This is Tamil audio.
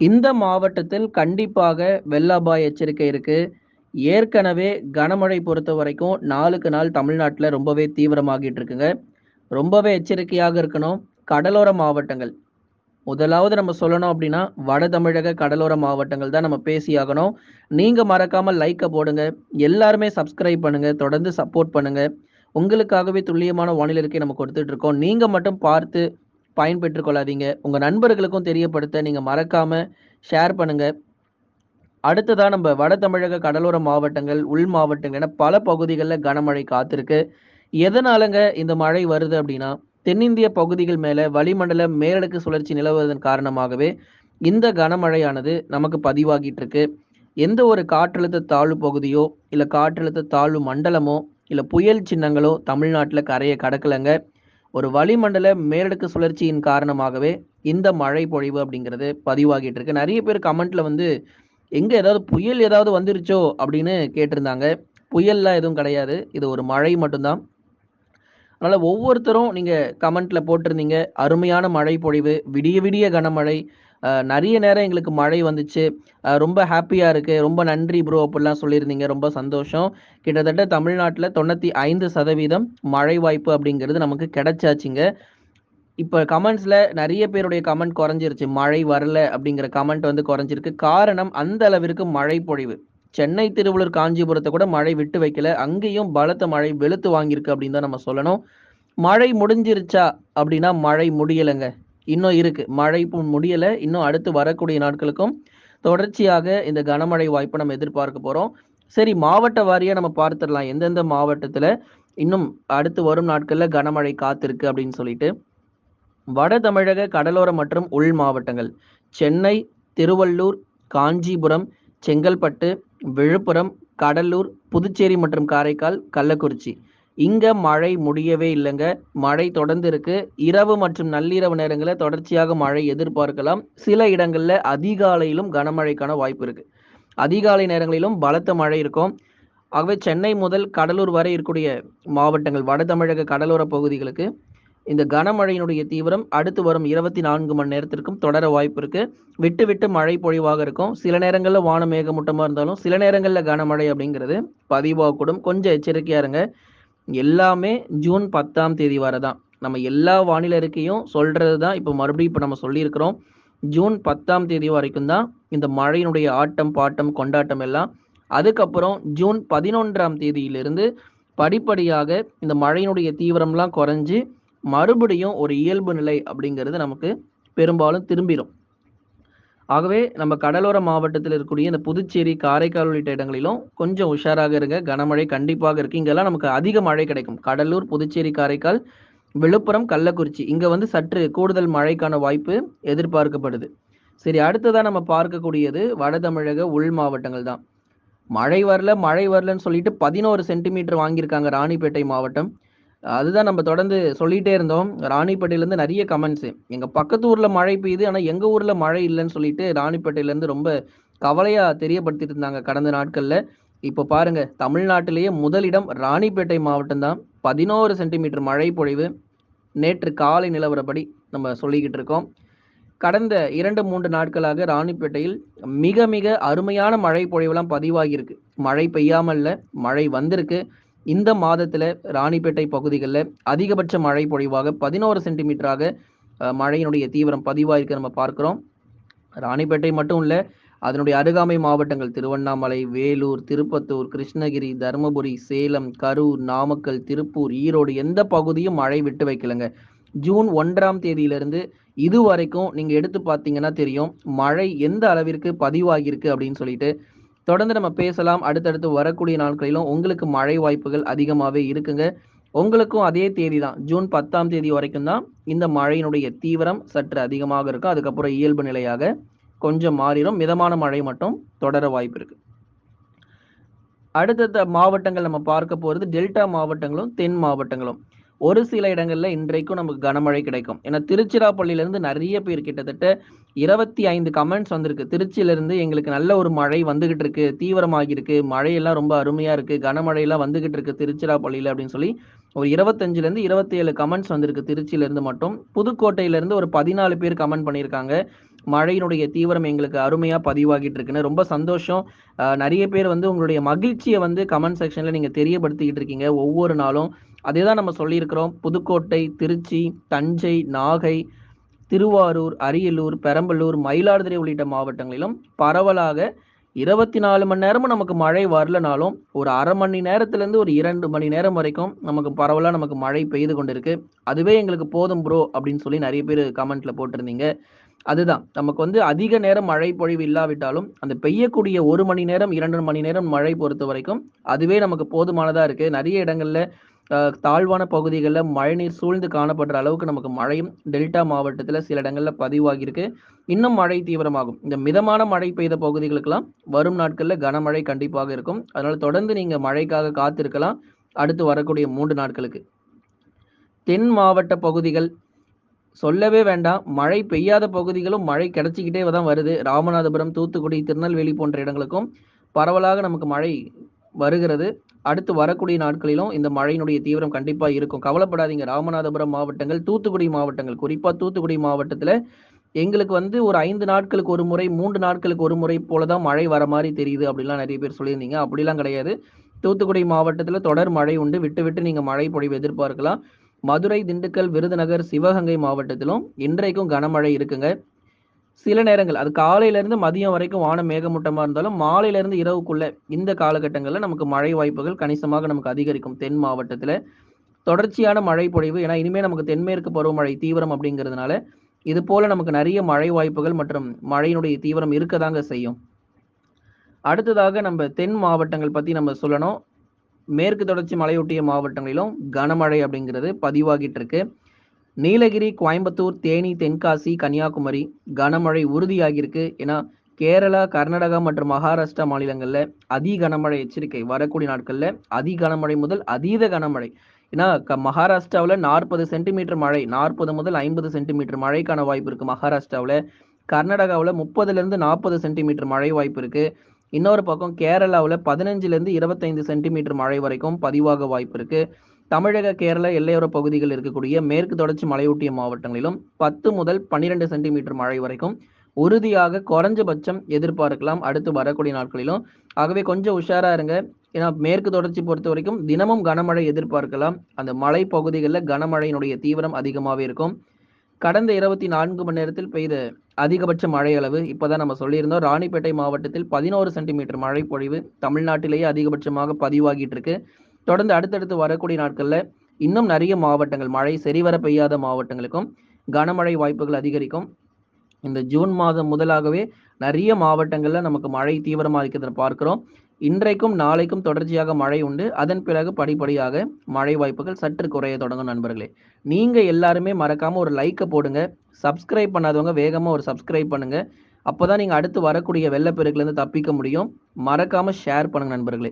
இந்த மாவட்டத்தில் கண்டிப்பாக வெள்ள அபாய எச்சரிக்கை இருக்கு. ஏற்கனவே கனமழை பொறுத்த வரைக்கும் நாளுக்கு நாள் தமிழ்நாட்டில் ரொம்பவே தீவிரமாகிட்டு இருக்குங்க. ரொம்பவே எச்சரிக்கையாக இருக்கணும். கடலோர மாவட்டங்கள். முதலாவது நம்ம சொல்லணும் அப்படின்னா வட தமிழக கடலோர மாவட்டங்கள் தான் நம்ம பேசியாகணும். நீங்க மறக்காம லைக்கை போடுங்க. எல்லாருமே சப்ஸ்கிரைப் பண்ணுங்க. தொடர்ந்து சப்போர்ட் பண்ணுங்க. உங்களுக்காகவே துல்லியமான வானிலை இருக்கை நம்ம கொடுத்துட்ருக்கோம் இருக்கோம். நீங்க மட்டும் பார்த்து பயன்பெற்றுக் கொள்ளாதீங்க. உங்க நண்பர்களுக்கும் தெரியப்படுத்த நீங்க மறக்காம ஷேர் பண்ணுங்க. அடுத்ததா நம்ம வட தமிழக கடலோர மாவட்டங்கள், உள் மாவட்டங்கள் என பல பகுதிகளில் கனமழை காத்திருக்கு. எதனாலங்க இந்த மழை வருது அப்படின்னா தென்னிந்திய பகுதிகள் மேலே வளிமண்டல மேலடுக்கு சுழற்சி நிலவுவதன் காரணமாகவே இந்த கனமழையானது நமக்கு பதிவாகிட்டு இருக்கு. எந்த ஒரு காற்றழுத்த தாழ்வு பகுதியோ, இல்லை காற்றழுத்த தாழ்வு மண்டலமோ, இல்லை புயல் சின்னங்களோ தமிழ்நாட்டில் கரையை கடக்கலங்க. ஒரு வளிமண்டல மேலடுக்கு சுழற்சியின் காரணமாகவே இந்த மழை பொழிவு அப்படிங்கிறது பதிவாகிட்டு இருக்கு. நிறைய பேர் கமெண்ட்ல வந்து, "எங்க ஏதாவது புயல் ஏதாவது வந்துருச்சோ?" அப்படின்னு கேட்டிருந்தாங்க. புயல்லாம் எதுவும் கிடையாது. இது ஒரு மழை மட்டும்தான் அதனால ஒவ்வொருத்தரும் நீங்க கமெண்ட்ல போட்டிருந்தீங்க. "அருமையான மழை பொழிவு, விடிய விடிய கனமழை, நிறைய நேரம் எங்களுக்கு மழை வந்துச்சு. ரொம்ப ஹாப்பியாக இருக்கு. ரொம்ப நன்றி ப்ரோ" அப்படிலாம் சொல்லியிருந்தீங்க. ரொம்ப சந்தோஷம். கிட்டத்தட்ட தமிழ்நாட்டில் தொண்ணூற்றி ஐந்து சதவீதம் மழை வாய்ப்பு அப்படிங்கிறது நமக்கு கிடைச்சாச்சுங்க. இப்போ கமெண்ட்ஸில் நிறைய பேருடைய கமெண்ட் குறைஞ்சிருச்சு மழை வரல அப்படிங்கிற கமெண்ட் வந்து குறைஞ்சிருக்கு காரணம் அந்த அளவிற்கு மழை பொழிவு. சென்னை, திருவள்ளூர், காஞ்சிபுரத்தை கூட மழை விட்டு வைக்கல. அங்கேயும் பலத்த மழை வெளுத்து வாங்கியிருக்கு அப்படின்னு தான் நம்ம சொல்லணும். மழை முடிஞ்சிருச்சா அப்படின்னா மழை முடியலைங்க இன்னும் இருக்கு. மழை முடியல. இன்னும் அடுத்து வரக்கூடிய நாட்களுக்கும் தொடர்ச்சியாக இந்த கனமழை வாய்ப்பை நம்ம எதிர்பார்க்க போறோம். சரி மாவட்ட வாரியா நம்ம பார்த்துடலாம். எந்தெந்த மாவட்டத்துல இன்னும் அடுத்து வரும் நாட்கள்ல கனமழை காத்திருக்கு அப்படின்னு சொல்லிட்டு. வட தமிழக கடலோர மற்றும் உள் மாவட்டங்கள். சென்னை, திருவள்ளூர், காஞ்சிபுரம், செங்கல்பட்டு, விழுப்புரம், கடலூர், புதுச்சேரி மற்றும் காரைக்கால், கள்ளக்குறிச்சி. இங்க மழை முடியவே இல்லைங்க மழை தொடர்ந்து இருக்கு. இரவு மற்றும் நள்ளிரவு நேரங்களில் தொடர்ச்சியாக மழை எதிர்பார்க்கலாம். சில இடங்கள்ல அதிகாலையிலும் கனமழைக்கான வாய்ப்பு இருக்கு. அதிகாலை நேரங்களிலும் பலத்த மழை இருக்கும். ஆகவே சென்னை முதல் கடலூர் வரை இருக்கக்கூடிய மாவட்டங்கள், வட தமிழக கடலோர பகுதிகளுக்கு இந்த கனமழையினுடைய தீவிரம் அடுத்து வரும் 24 மணி நேரத்திற்கும் தொடர வாய்ப்பு இருக்கு. விட்டு விட்டு மழை பொழிவாக இருக்கும். சில நேரங்களில் வானம் மேகமூட்டமாக இருந்தாலும், சில நேரங்களில் கனமழை அப்படிங்கிறது பதிவாகக்கூடும். கொஞ்சம் எச்சரிக்கையா இருங்க. எல்லாமே ஜூன் 10ஆம் தேதி வரை தான். நம்ம எல்லா வானிலை இருக்கையும் சொல்றது தான் இப்போ மறுபடியும் இப்போ நம்ம சொல்லியிருக்கிறோம். ஜூன் 10ஆம் தேதி வரைக்கும் தான் இந்த மழையினுடைய ஆட்டம், பாட்டம், கொண்டாட்டம் எல்லாம். அதுக்கப்புறம் ஜூன் 11ஆம் தேதியிலிருந்து படிப்படியாக இந்த மழையினுடைய தீவிரம்லாம் கொறைஞ்சு, மறுபடியும் ஒரு இயல்பு நிலை அப்படிங்கிறது நமக்கு பெரும்பாலும் திரும்பிடும் ஆகவே நம்ம கடலோர மாவட்டத்தில் இருக்கக்கூடிய இந்த புதுச்சேரி, காரைக்கால் உள்ளிட்ட இடங்களிலும் கொஞ்சம் உஷாராக இருங்க. கனமழை கண்டிப்பாக இருக்கு. இங்கெல்லாம் நமக்கு அதிக மழை கிடைக்கும். கடலூர், புதுச்சேரி, காரைக்கால், விழுப்புரம், கள்ளக்குறிச்சி. இங்க வந்து சற்று கூடுதல் மழைக்கான வாய்ப்பு எதிர்பார்க்கப்படுது. சரி அடுத்ததான் நம்ம பார்க்கக்கூடியது வட தமிழக உள் மாவட்டங்கள் தான். மழை வரல, மழை வரலன்னு சொல்லிட்டு 11 சென்டிமீட்டர் வாங்கியிருக்காங்க ராணிப்பேட்டை மாவட்டம். அதுதான் நம்ம தொடர்ந்து சொல்லிட்டே இருந்தோம். ராணிப்பேட்டையிலேருந்து நிறைய கமெண்ட்ஸ். எங்கள் பக்கத்து ஊரில் மழை பெய்யுது. ஆனால் எங்கள் ஊரில் மழை இல்லைன்னு சொல்லிட்டு ராணிப்பேட்டையிலேருந்து ரொம்ப கவலையாக தெரியப்படுத்திட்டு இருந்தாங்க கடந்த நாட்களில் இப்போ பாருங்க தமிழ்நாட்டிலேயே முதலிடம் ராணிப்பேட்டை மாவட்டம் தான். 11 சென்டிமீட்டர் மழை பொழிவு. நேற்று காலை நிலவரப்படி நம்ம சொல்லிக்கிட்டு இருக்கோம். கடந்த 2, 3 நாட்களாக ராணிப்பேட்டையில் மிக மிக அருமையான மழை பொழிவுலாம் பதிவாகியிருக்கு. மழை பெய்யாமல் இல்லை மழை வந்திருக்கு. இந்த மாதத்தில் ராணிப்பேட்டை பகுதிகளில் அதிகபட்ச மழை பொழிவாக 11 சென்டிமீட்டராக மழையினுடைய தீவிரம் பதிவாயிருக்கு நம்ம பார்க்குறோம் ராணிப்பேட்டை மட்டும் இல்லை அதனுடைய அருகாமை மாவட்டங்கள் திருவண்ணாமலை, வேலூர், திருப்பத்தூர், கிருஷ்ணகிரி, தர்மபுரி, சேலம், கரூர், நாமக்கல், திருப்பூர், ஈரோடு எந்த பகுதியும் மழை விட்டு வைக்கலங்க. ஜூன் ஒன்றாம் தேதியிலிருந்து இதுவரைக்கும் நீங்கள் எடுத்து பார்த்தீங்கன்னா தெரியும். மழை எந்த அளவிற்கு பதிவாகியிருக்கு அப்படின்னு சொல்லிட்டு. தொடர்ந்து நம்ம பேசலாம். அடுத்தடுத்து வரக்கூடிய நாட்களிலும் உங்களுக்கு மழை வாய்ப்புகள் அதிகமாகவே இருக்குங்க. உங்களுக்கும் அதே தேதி தான். ஜூன் 10ஆம் தேதி வரைக்கும் தான் இந்த மழையினுடைய தீவிரம் சற்று அதிகமாக இருக்கும். அதுக்கப்புறம் இயல்பு நிலையாக கொஞ்சம் மாறிடும் மிதமான மழை மட்டும் தொடர வாய்ப்பு இருக்கு. அடுத்தடுத்த மாவட்டங்கள் நம்ம பார்க்க போகிறது டெல்டா மாவட்டங்களும், தென் மாவட்டங்களும். ஒரு சில இடங்கள்ல இன்றைக்கும் நமக்கு கனமழை கிடைக்கும். ஏன்னா திருச்சிராப்பள்ளியிலருந்து நிறைய பேர் கிட்டத்தட்ட 25 கமெண்ட்ஸ் வந்திருக்கு. திருச்சியிலிருந்து எங்களுக்கு நல்ல ஒரு மழை வந்துகிட்டு இருக்கு. தீவிரமாகியிருக்கு. மழையெல்லாம் ரொம்ப அருமையா இருக்கு. கனமழையெல்லாம் வந்துகிட்டு இருக்கு திருச்சிராப்பள்ளியில அப்படின்னு சொல்லி ஒரு 25லேருந்து 27 கமெண்ட்ஸ் வந்திருக்கு திருச்சியிலிருந்து மட்டும். புதுக்கோட்டையிலிருந்து ஒரு 14 பேர் கமெண்ட் பண்ணியிருக்காங்க. மழையினுடைய தீவிரம் எங்களுக்கு அருமையா பதிவாகிட்டு இருக்குன்னு ரொம்ப சந்தோஷம். நிறைய பேர் வந்து உங்களுடைய மகிழ்ச்சியை வந்து கமெண்ட் செக்ஷன்ல நீங்க தெரியப்படுத்திக்கிட்டு இருக்கீங்க ஒவ்வொரு நாளும். அதே தான் நம்ம சொல்லியிருக்கிறோம். புதுக்கோட்டை, திருச்சி, தஞ்சை, நாகை, திருவாரூர், அரியலூர், பெரம்பலூர், மயிலாடுதுறை உள்ளிட்ட மாவட்டங்களிலும் பரவலாக 24 மணி நேரமும் நமக்கு மழை வரலனாலும், ஒரு அரை மணி நேரத்துலேருந்து ஒரு இரண்டு மணி நேரம் வரைக்கும் நமக்கு பரவலாக நமக்கு மழை பெய்து கொண்டிருக்கு. அதுவே எங்களுக்கு போதும் ப்ரோ அப்படின்னு சொல்லி நிறைய பேர் கமெண்ட்ல போட்டிருந்தீங்க. அதுதான். நமக்கு வந்து அதிக நேரம் மழை பொழிவு இல்லாவிட்டாலும், அந்த பெய்யக்கூடிய ஒரு மணி நேரம், இரண்டு மணி நேரம் மழை பொறுத்த வரைக்கும் அதுவே நமக்கு போதுமானதாக இருக்குது நிறைய இடங்கள்ல தாழ்வான பகுதிகளில் மழைநீர் சூழ்ந்து காணப்படுற அளவுக்கு நமக்கு மழையும் டெல்டா மாவட்டத்தில் சில இடங்களில் பதிவாகியிருக்கு. இன்னும் மழை தீவிரமாகும். இந்த மிதமான மழை பெய்த பகுதிகளுக்கெல்லாம் வரும் நாட்களில் கனமழை கண்டிப்பாக இருக்கும். அதனால் தொடர்ந்து நீங்கள் மழைக்காக காத்திருக்கலாம். அடுத்து வரக்கூடிய மூன்று நாட்களுக்கு. தென் மாவட்ட பகுதிகள் சொல்லவே வேண்டாம். மழை பெய்யாத பகுதிகளும் மழை கிடைச்சிக்கிட்டே தான் வருது. ராமநாதபுரம், தூத்துக்குடி, திருநெல்வேலி போன்ற இடங்களுக்கும் பரவலாக நமக்கு மழை வருகிறது. அடுத்து வரக்கூடிய நாட்களிலும் இந்த மழையினுடைய தீவிரம் கண்டிப்பா இருக்கும். கவலைப்படாதீங்க. ராமநாதபுரம் மாவட்டங்கள், தூத்துக்குடி மாவட்டங்கள் குறிப்பா தூத்துக்குடி மாவட்டத்துல எங்களுக்கு வந்து ஒரு ஐந்து நாட்களுக்கு ஒரு முறை, மூன்று நாட்களுக்கு ஒரு முறை போல தான் மழை வர மாதிரி தெரியுது அப்படிலாம் நிறைய பேர் சொல்லியிருந்தீங்க. அப்படிலாம் கிடையாது. தூத்துக்குடி மாவட்டத்தில் தொடர் மழை உண்டு. விட்டு விட்டு நீங்க மழை பொழிவு எதிர்பார்க்கலாம். மதுரை, திண்டுக்கல், விருதுநகர், சிவகங்கை மாவட்டத்திலும் இன்றைக்கும் கனமழை இருக்குங்க. சில நேரங்கள் அது காலையிலேருந்து மதியம் வரைக்கும் வானம் மேகமூட்டமா இருந்தாலும், மாலையிலேருந்து இரவுக்குள்ள இந்த காலகட்டங்கள்ல நமக்கு மழை வாய்ப்புகள் கணிசமாக நமக்கு அதிகரிக்கும் தென் மாவட்டத்தில் தொடர்ச்சியான மழை பொழிவு ஏன்னா இனிமே நமக்கு தென்மேற்கு பருவமழை தீவிரம் அப்படிங்கிறதுனால, இது போல நமக்கு நிறைய மழை வாய்ப்புகள் மற்றும் மழையினுடைய தீவிரம் இருக்கதாங்க செய்யும். அடுத்ததாக நம்ம தென் மாவட்டங்கள் பத்தி நம்ம சொல்லணும். மேற்கு தொடர்ச்சி மலையொட்டிய மாவட்டங்களிலும் கனமழை அப்படிங்கிறது பதிவாகிட்டு இருக்கு. நீலகிரி, கோயம்புத்தூர், தேனி, தென்காசி, கன்னியாகுமரி கனமழை உறுதியாகியிருக்கு. ஏன்னா கேரளா, கர்நாடகா மற்றும் மகாராஷ்டிரா மாநிலங்களில் அதி கனமழை எச்சரிக்கை வரக்கூடிய நாட்களில் அதி கனமழை முதல் அதீத கனமழை. ஏன்னா க மகாராஷ்டிராவுல 40 சென்டிமீட்டர் மழை 40 முதல் 50 சென்டிமீட்டர் மழைக்கான வாய்ப்பு இருக்குது மகாராஷ்டிராவில் கர்நாடகாவில் முப்பதுலேருந்து நாற்பது சென்டிமீட்டர் மழை வாய்ப்பு இருக்குது இன்னொரு பக்கம் கேரளாவில் பதினஞ்சுலேருந்து இருபத்தைந்து சென்டிமீட்டர் மழை வரைக்கும் பதிவாக வாய்ப்பு இருக்குது தமிழக, கேரள எல்லையோர பகுதிகளில் இருக்கக்கூடிய மேற்கு தொடர்ச்சி மலையொட்டிய மாவட்டங்களிலும் 10 முதல் 12 சென்டிமீட்டர் மழை வரைக்கும் உறுதியாக குறைஞ்சபட்சம் எதிர்பார்க்கலாம். அடுத்து வரக்கூடிய நாட்களிலும். ஆகவே கொஞ்சம் உஷாரா இருங்க. ஏன்னா மேற்கு தொடர்ச்சி பொறுத்த வரைக்கும் தினமும் கனமழை எதிர்பார்க்கலாம். அந்த மலை பகுதிகளில் கனமழையினுடைய தீவிரம் அதிகமாகவே இருக்கும். கடந்த 24 மணி நேரத்தில் பெய்த அதிகபட்ச மழை அளவு இப்போதான் நம்ம சொல்லியிருந்தோம். ராணிப்பேட்டை மாவட்டத்தில் 11 சென்டிமீட்டர் மழை பொழிவு தமிழ்நாட்டிலேயே அதிகபட்சமாக பதிவாகிட்டு இருக்கு. தொடர்ந்து அடுத்தடுத்து வரக்கூடிய நாட்களில் இன்னும் நிறைய மாவட்டங்கள் மழை சரிவர பெய்யாத மாவட்டங்களுக்கும் கனமழை வாய்ப்புகள் அதிகரிக்கும். இந்த ஜூன் மாதம் முதலாகவே நிறைய மாவட்டங்களில் நமக்கு மழை தீவிரமாக இருக்கிறத பார்க்கிறோம். இன்றைக்கும், நாளைக்கும் தொடர்ச்சியாக மழை உண்டு. அதன் பிறகு படிப்படியாக மழை வாய்ப்புகள் சற்று குறைய தொடங்கும் நண்பர்களே. நீங்கள் எல்லாருமே மறக்காமல் ஒரு லைக்கை போடுங்க. சப்ஸ்கிரைப் பண்ணாதவங்க வேகமாக ஒரு சப்ஸ்கிரைப் பண்ணுங்கள் அப்போ தான் நீங்கள் அடுத்து வரக்கூடிய வெள்ளப்பெருக்கிலிருந்து தப்பிக்க முடியும். மறக்காமல் ஷேர் பண்ணுங்கள் நண்பர்களே.